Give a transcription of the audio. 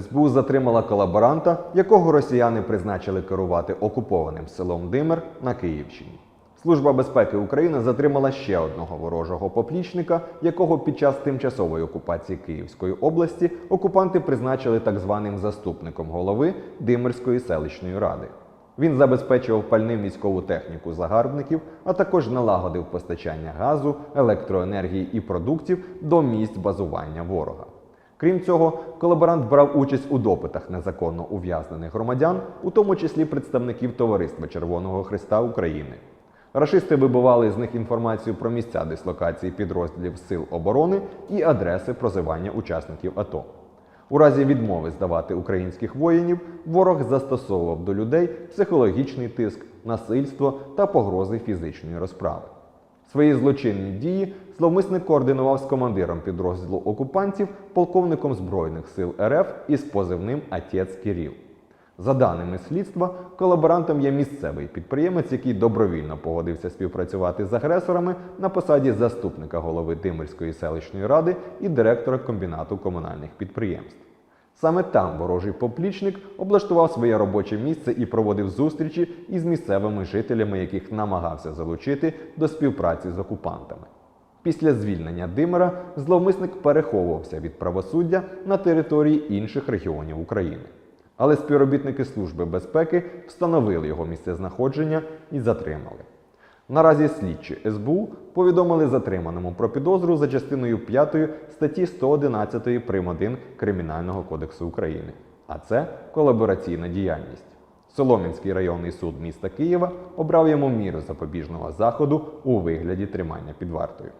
СБУ затримала колаборанта, якого росіяни призначили керувати окупованим селом Димир на Київщині. Служба безпеки України затримала ще одного ворожого поплічника, якого під час тимчасової окупації Київської області окупанти призначили так званим заступником голови Димирської селищної ради. Він забезпечував пальним військову техніку загарбників, а також налагодив постачання газу, електроенергії і продуктів до місць базування ворога. Крім цього, колаборант брав участь у допитах незаконно ув'язнених громадян, у тому числі представників Товариства Червоного Христа України. Рашисти вибивали з них інформацію про місця дислокації підрозділів Сил оборони і адреси прозивання учасників АТО. У разі відмови здавати українських воїнів ворог застосовував до людей психологічний тиск, насильство та погрози фізичної розправи. Свої злочинні дії зловмисник координував з командиром підрозділу окупантів, полковником Збройних сил РФ із позивним Отець Кіріл. За даними слідства, колаборантом є місцевий підприємець, який добровільно погодився співпрацювати з агресорами на посаді заступника голови Димирської селищної ради і директора комбінату комунальних підприємств. Саме там ворожий поплічник облаштував своє робоче місце і проводив зустрічі із місцевими жителями, яких намагався залучити до співпраці з окупантами. Після звільнення Димира зловмисник переховувався від правосуддя на території інших регіонів України. Але співробітники Служби безпеки встановили його місцезнаходження і затримали. Наразі слідчі СБУ повідомили затриманому про підозру за частиною 5 статті 111 прим. 1 Кримінального кодексу України. А це колабораційна діяльність. Солом'янський районний суд міста Києва обрав йому міру запобіжного заходу у вигляді тримання під вартою.